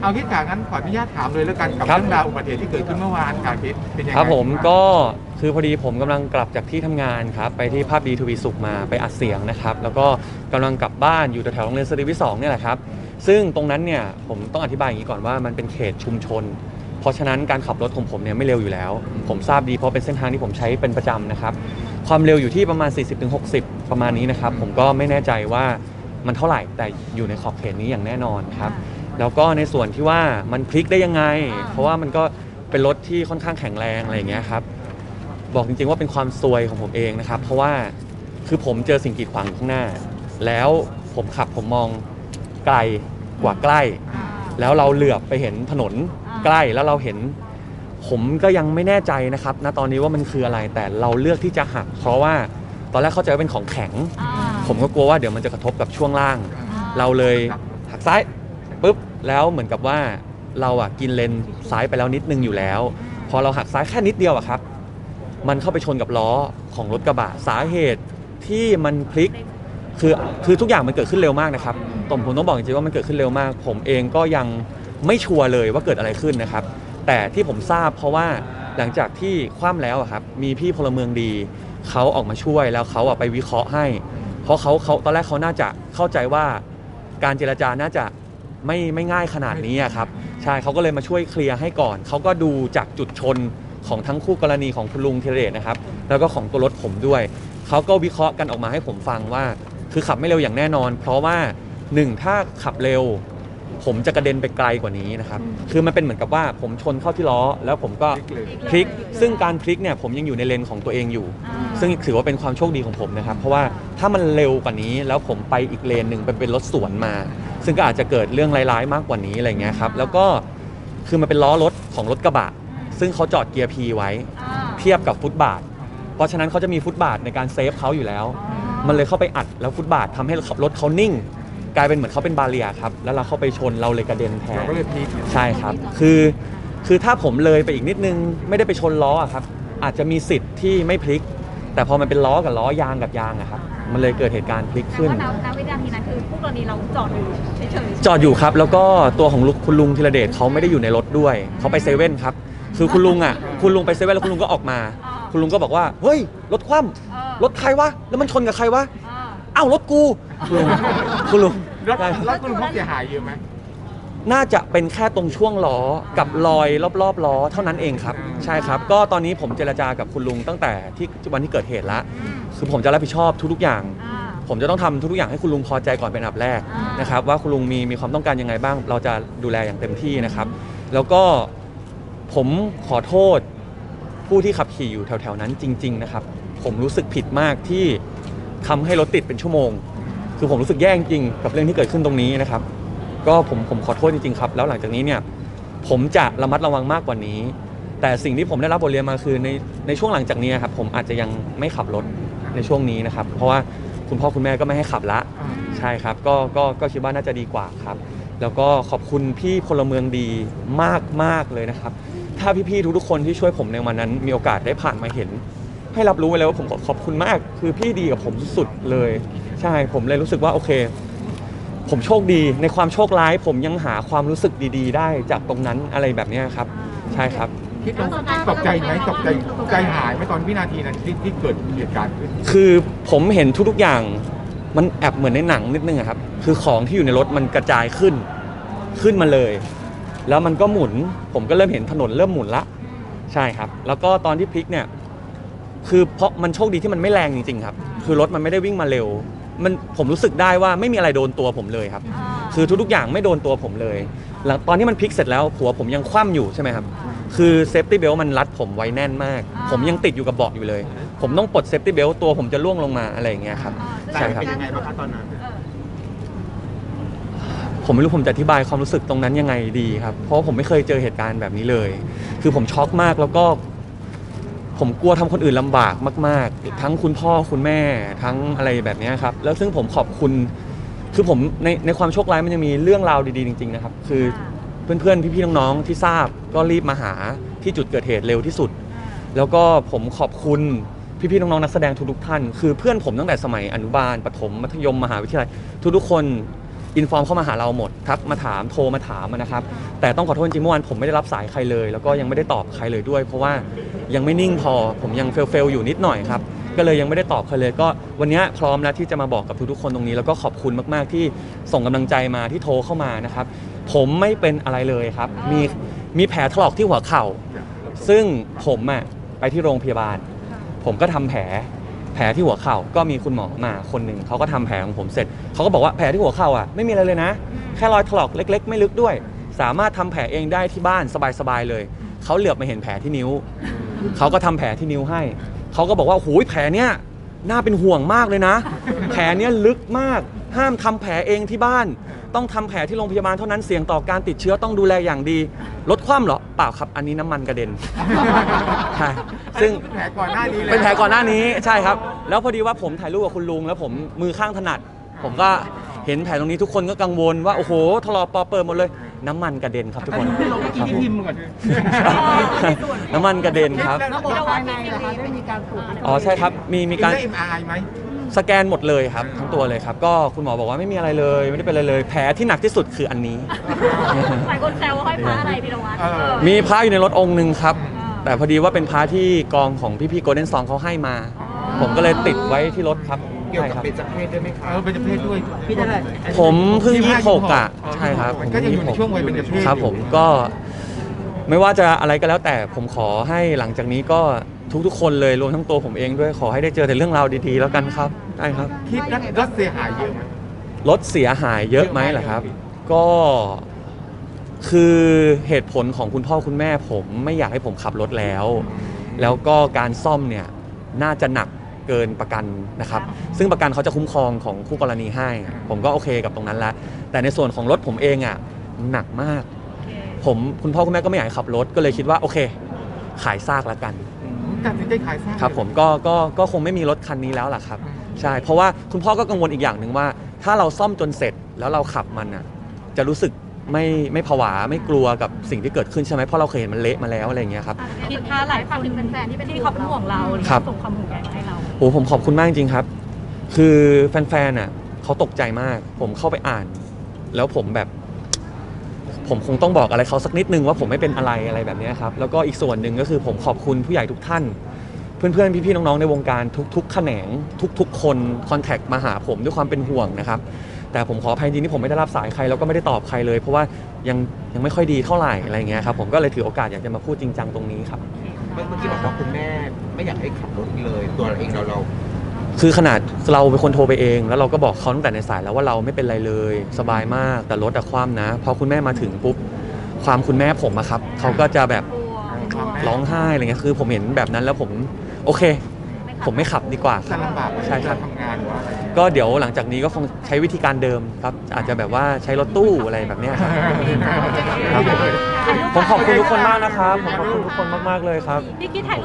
เอาคิดกางั้นขออนุญาตถามเลยแล้วกันกับครับ เรื่องราวอุบัติเหตุที่เกิดขึ้นเมื่อวานการคิดเป็นยังไงครับผมก็คือพอดีผมกำลังกลับจากที่ทำงานครับ ไปที่ภาพดีทวีสุขมาไปอัดเสียงนะครับ แล้วก็กำลังกลับบ้านอยู่แถวๆโรงเรียนสตรีวิทย์สองเนี่ยแหละครับ ซึ่งตรงนั้นเนี่ยผมต้องอธิบายอย่างนี้ก่อนว่ามันเป็นเขตชุมชน เพราะฉะนั้นการขับรถของผมเนี่ยไม่เร็วอยู่แล้ว ผมทราบดีเพราะเป็นเส้นทางที่ผมใช้เป็นประจำนะครับ ความเร็วอยู่ที่ประมาณ 40-60 ประมาณนี้นะครับ ผมก็ไม่แน่ใจว่ามันเท่าไหร่แต่อยู่ในขอบเขตนี้อย่างแน่นอนครับ แล้วก็ในส่วนที่ว่ามันพลิกได้ยังไง เพราะว่ามันก็เป็นรถที่ค่อนข้างแข็งแรงอะไรอย่างเงี้ยครับ บอกจริงๆว่าเป็นความซวยของผมเองนะครับ เพราะว่าคือผมเจอสิ่งกีดขวางอยู่ข้างหน้า แล้วผมขับผมมองไกลกว่าใกล้ แล้วเราเหลือบไปเห็นถนนใกล้แล้วเราเห็น ผมก็ยังไม่แน่ใจนะครับณตอนนี้ว่ามันคืออะไรแต่เราเลือกที่จะหัก เพราะว่าตอนแรกเข้าใจว่าเป็นของแข็ง ผมก็กลัวว่าเดี๋ยวมันจะกระทบกับช่วงล่าง เราเลยหักซ้าย ปุ๊บแล้วเหมือนกับว่าเราอะกินเลนซ้ายไปแล้วนิดนึงอยู่แล้ว พอเราหักซ้ายแค่นิดเดียวอะครับ มันเข้าไปชนกับล้อของรถกระบะสาเหตุที่มันพลิกคือคือทุกอย่างมันเกิดขึ้นเร็วมากนะครับผมผมต้องบอกจริงๆว่ามันเกิดขึ้นเร็วมาก ผมเองก็ยังไม่ชัวร์เลยว่าเกิดอะไรขึ้นนะครับ แต่ที่ผมทราบเพราะว่าหลังจากที่คว่ำแล้วอะครับมีพี่พลเมืองดีเขาออกมาช่วยแล้วเขาอะไปวิเคราะห์ให้ เพราะเขาเขาตอนแรกเขาน่าจะเข้าใจว่าการเจรจาน่าจะ ไม่ไม่ง่ายขนาดนี้อะครับใช่เขาก็เลยมาช่วยเคลียร์ให้ก่อนเขาก็ดูจากจุดชนของทั้งคู่กรณีของคุณลุงธีรเดชนะครับ แล้วก็ของตัวรถผมด้วยเขาก็วิเคราะห์กันออกมาให้ผมฟังว่า คือขับไม่เร็วอย่างแน่นอน เพราะว่าหนึ่งถ้าขับเร็ว ผมจะกระเด็นไปไกลกว่านี้นะครับ คือมันเป็นเหมือนกับว่าผมชนเข้าที่ล้อ แล้วผมก็พลิกเลยพลิกซึ่งการพลิกเนี่ยผมยังอยู่ในเลนของตัวเองอยู่ ซึ่งถือว่าเป็นความโชคดีของผมนะครับ เพราะว่าถ้ามันเร็วกว่านี้แล้วผมไปอีกเลนหนึ่งเป็นเป็นรถสวนมา ซึ่งก็อาจจะเกิดเรื่องร้ายๆมากกว่านี้อะไรเงี้ยครับแล้วก็คือมันเป็นล้อรถของรถกระบะ ซึ่งเขาจอดเกียร์พีไว้ เทียบกับฟุตบาท เพราะฉะนั้นเขาจะมีฟุตบาทในการเซฟเขาอยู่แล้ว มันเลยเข้าไปอัดแล้วฟุตบาททำให้ขับรถเขานิ่ง กลายเป็นเหมือนเขาเป็นบาเรียครับแล้วเราเข้าไปชนเราเลยกระเด็นแทเรานก็เลยพลิกใช่ครับ คือคือถ้าผมเลยไปอีกนิดนึงไม่ได้ไปชนล้ออะครับอาจจะมีสิทธิ์ที่ไม่พลิก แต่พอมันเป็นล้อกับล้อยางกับยางอะครับ มันเลยเกิดเหตุการณ์พลิกขึ้นแต่ว่าณณวินาทีนั้นคือผู้กรณีเราจอดอยู่เฉยๆจอดอยู่ครับ แล้วก็ตัวของลุงคุณลุงธีรเดชเขาไม่ได้อยู่ในรถด้วย เขาไปเซเว่นครับ คือคุณลุงอะ คุณลุงไปเซเว่นแล้วคุณลุงก็ออกมา คุณลุงก็บอกว่า เฮ้ย รถคว่ำรถใครวะ แล้วมันชนกับใครวะอ้าว รถกู คุณลุงคุณลุงแล้วใช่แล้วคุณลุงเขาเสียหายเยอะไหม น่าจะเป็นแค่ตรงช่วงล้อกับรอยรอบๆล้อเท่านั้นเองครับ ใช่ครับ ก็ตอนนี้ผมเจรจากับคุณลุงตั้งแต่ที่วันที่เกิดเหตุละคือผมจะรับผิดชอบทุกๆอย่าง ผมจะต้องทำทุกๆอย่างให้คุณลุงพอใจก่อนเป็นอันดับแรกอ่านนะครับ ว่าคุณลุงมีมีความต้องการยังไงบ้าง เราจะดูแลอย่างเต็มที่นะครับ แล้วก็ผมขอโทษผู้ที่ขับขี่อยู่แถวๆนั้นจริง ๆ นะครับ ผมรู้สึกผิดมากที่ทำให้รถติดเป็นชั่วโมง คือผมรู้สึกแย่จริงกับเรื่องที่เกิดขึ้นตรงนี้นะครับ ก็ผมผมขอโทษจริงๆครับ แล้วหลังจากนี้เนี่ยผมจะระมัดระวังมากกว่านี้ แต่สิ่งที่ผมได้รับบทเรียนมาคือในในช่วงหลังจากนี้ครับผมอาจจะยังไม่ขับรถในช่วงนี้นะครับ เพราะว่าคุณพ่อคุณแม่ก็ไม่ให้ขับละใช่ครับ ก็ก็ก็คิดว่าน่าจะดีกว่าครับ แล้วก็ขอบคุณพี่พลเมืองดีมากมากเลยนะครับ ถ้าพี่ๆทุกๆคนที่ช่วยผมในวันนั้น มีโอกาสได้ผ่านมาเห็น ให้รับรู้ไว้เลยว่าผมขอขอบคุณมาก คือพี่ดีกับผมสุดๆเลย ใช่ผมเลยรู้สึกว่าโอเค ผมโชคดีในความโชคร้าย ผมยังหาความรู้สึกดีๆ ได้จากตรงนั้นอะไรแบบเนี้ยครับ ใช่ครับ คิดตกตกใจไหมตกใจใจหายไหมตอนวินาทีนั้นที่ที่เกิดเหตุการณ์ขึ้นคือผมเห็นทุกๆอย่างมันแอบเหมือนในหนังนิดนึงอะครับ คือของที่อยู่ในรถมันกระจายขึ้น ขึ้นมาเลย แล้วมันก็หมุน ผมก็เริ่มเห็นถนนเริ่มหมุนละ ใช่ครับ แล้วก็ตอนที่พลิกเนี่ย คือเพราะมันโชคดีที่มันไม่แรงจริงๆครับ คือรถมันไม่ได้วิ่งมาเร็ว มันผมรู้สึกได้ว่าไม่มีอะไรโดนตัวผมเลยครับ คือทุกๆอย่างไม่โดนตัวผมเลยหลังตอนที่มันพลิกเสร็จแล้วหัวผมยังคว่ำอยู่ใช่ไหมครับ คือเซฟตี้เบลมันรัดผมไว้แน่นมากอ่าผมยังติดอยู่กับเบาะอยู่เลย ผมต้องปลดเซฟตี้เบลตัวผมจะล่วงลงมาอะไรอย่างเงี้ยครับใช่ครับเป็นยังไงบ้างคะตอนนั้นผมไม่รู้ผมจะอธิบายความรู้สึกตรงนั้นยังไงดีครับ เพราะว่าผมไม่เคยเจอเหตุการณ์แบบนี้เลย คือผมช็อกมากแล้วก็ ผมกลัวทำคนอื่นลำบากมาก ๆ ทั้งคุณพ่อคุณแม่ทั้งอะไรแบบเนี้ยครับ แล้วซึ่งผมขอบคุณ คือผมในในความโชคร้ายมันยังมีเรื่องราวดีๆจริง ๆ นะครับ คือเพื่อนๆ พี่ๆ น้องๆ ที่ทราบก็รีบมาหาที่จุดเกิดเหตุเร็วที่สุด แล้วก็ผมขอบคุณพี่ๆ น้องๆ นักแสดงทุกๆ ท่าน คือเพื่อนผมตั้งแต่สมัยอนุบาล ประถม มัธยม มหาวิทยาลัย ทุกๆ คนอินฟอร์มเข้ามาหาเราหมด ทักมาถาม โทรมาถามนะครับ แต่ต้องขอโทษจริงๆเมื่อวานผมไม่ได้รับสายใครเลย แล้วก็ยังไม่ได้ตอบใครเลยด้วย เพราะว่า ยังไม่นิ่งพอ ผมยังเฟลเฟลอยู่นิดหน่อยครับ ก็เลยยังไม่ได้ตอบใครเลย ก็วันนี้พร้อมแล้วที่จะมาบอกกับทุกๆคนตรงนี้ แล้วก็ขอบคุณมากๆที่ส่งกำลังใจมาที่โทรเข้ามานะครับ ผมไม่เป็นอะไรเลยครับ มีมีแผลถลอกที่หัวเข่า ซึ่งผมอะไปที่โรงพยาบาล ผมก็ทำแผลแผลที่หัวเข่าก็มีคุณหมอมาคนหนึ่งเขาก็ทำแผลของผมเสร็จเขาก็บอกว่าแผลที่หัวเข่าอะไม่มีอะไรเลยนะ แค่รอยถลอกเล็ก ๆ ไม่ลึกด้วย สามารถทำแผลเองได้ที่บ้านสบายๆเลย เขาเหลือบมาเห็นแผลที่นิ้ว เขาก็ทำแผลที่นิ้วให้ เขาก็บอกว่าโอ้ยแผลเนี้ยน่าเป็นห่วงมากเลยนะ แผลเนี้ยลึกมาก ห้ามทำแผลเองที่บ้าน ต้องทำแผลที่โรงพยาบาลเท่านั้นเสี่ยงต่อการติดเชื้อต้องดูแลอย่างดี ลดความเหรอเปล่าครับ อันนี้น้ำมันกระเด็นใช่ซึ่งเป็นแผลก่อนหน้านี้เลยเป็นแผลก่อนหน้านี้ใช่ครับ แล้วพอดีว่าผมถ่ายรูปกับคุณลุง แล้วผมมือข้างถนัด ผมก็เห็นแผลตรงนี้ทุกคนก็กังวลว่าโอ้โหถลอกปอเปิดหมดเลย น้ำมันกระเด็นครับทุกคนลงเมื่อกี้ที่พิมพ์ก่อน น้ำมันกระเด็นครับ ระบบภายในนะคะได้มีการตรวจอ๋อใช่ครับ มีมีการได้ MRI ไหม สแกนหมดเลยครับทั้งตัวเลยครับ ก็คุณหมอบอกว่าไม่มีอะไรเลย ไม่ได้เป็นอะไรเลย แผลที่หนักที่สุดคืออันนี้ หลายคนแซวว่าห้อยพระอะไรพี่นวัดเออมีพระอยู่ในรถองค์หนึ่งครับอ่าแต่พอดีว่าเป็นพระที่กองของพี่ๆโกลเด้นซองเขาให้มา ผมก็เลยติดไว้ที่รถครับเกี่ยวใช่กับครับเบญจเพศด้วยไหมคะเออเป็นเพศด้วยพี่ได้เลยผมเพิ่ง25ยี่หกอะใช่ครับมันก็ยังอยู่ในช่วงวัยเป็นเพศครับ ผมก็ไม่ว่าจะอะไรก็แล้วแต่ผมขอให้หลังจากนี้ก็ทุกๆ คนเลยรวมทั้งตัวผมเองด้วยขอให้ได้เจอแต่เรื่องราวดีๆ แล้วกันครับได้ครับคิดรถรถเสียหายเยอะไหมรถเสียหายเยอะไหมล่ะครับ ก็คือเหตุผลของคุณพ่อคุณแม่ผมไม่อยากให้ผมขับรถแล้ว แล้วก็การซ่อมเนี่ยน่าจะหนัก เกินประกันนะครับ ซึ่งประกันเขาจะคุ้มครองของคู่กรณีให้ ผมก็โอเคกับตรงนั้นแล้ว แต่ในส่วนของรถผมเองอะหนักมาก ผมคุณพ่อคุณแม่ก็ไม่อยากให้ขับรถก็เลยคิดว่าโอเค ขายซากแล้วกันตัดสินใจขายซากครับผมก็ก็ก็คงไม่มีรถคันนี้แล้วล่ะครับ ใช่ เพราะว่าคุณพ่อก็กังวลอีกอย่างหนึ่งว่า ถ้าเราซ่อมจนเสร็จแล้วเราขับมันอะจะรู้สึก ไม่ไม่ผวาไม่กลัวกับสิ่งที่เกิดขึ้นใช่ไหมเพราะเราเคยเห็นมันเละมาแล้วอะไรอย่างเงี้ยครับ คิดพาหลายฟังถึงแฟนๆที่เป็นที่เขาเป็นห่วงเราหรือครับ ส่งความห่วงใยมาให้เรา โอ้ผมขอบคุณมากจริงๆครับ คือแฟนๆน่ะเขาตกใจมาก ผมเข้าไปอ่าน แล้วผมแบบ ผมคงต้องบอกอะไรเขาสักนิดนึงว่าผมไม่เป็นอะไรอะไรแบบเนี้ยครับ แล้วก็อีกส่วนหนึ่งก็คือผมขอบคุณผู้ใหญ่ทุกท่าน เพื่อนๆ พี่ๆ น้องๆ ในวงการทุกๆ แขนง ทุกๆ คนคอนแทคมาหาผมด้วยความเป็นห่วงนะครับ แต่ผมขออภัยจริงที่ผมไม่ได้รับสายใครแล้วก็ไม่ได้ตอบใครเลย เพราะว่ายังยังไม่ค่อยดีเท่าไหร่อะไรเงี้ยครับผมก็เลยถือโอกาสอยากจะมาพูดจริงจังตรงนี้ครับ เมื่อกี้บอกว่าคุณแม่ไม่อยากให้ขับรถเลยตัวเราเองเราเราคือขนาดเราเป็นคนโทรไปเอง แล้วเราก็บอกเขาตั้งแต่ในสายแล้วว่าเราไม่เป็นไรเลย สบายมากแต่รถอะคว่ำนะพอคุณแม่มาถึงปุ๊บความคุณแม่ผมอะครับเขาก็จะแบบกลัวร้องไห้อะไรเงี้ยคือผมเห็นแบบนั้นแล้วผมโอเค ผมไม่ขับดีกว่าคจะรับลำบากไหมใช่ครับทำงานหรือว่าอะไรก็เดี๋ยวหลังจากนี้ก็คงใช้วิธีการเดิมครับ อาจจะแบบว่าใช้รถตู้อะไรแบบเนี้ยครับ ครับผม ผมขอบคุณทุกคนมากนะครับผมขอบคุณทุกคนมากๆเลยครับ พี่คิดถ่ายรูป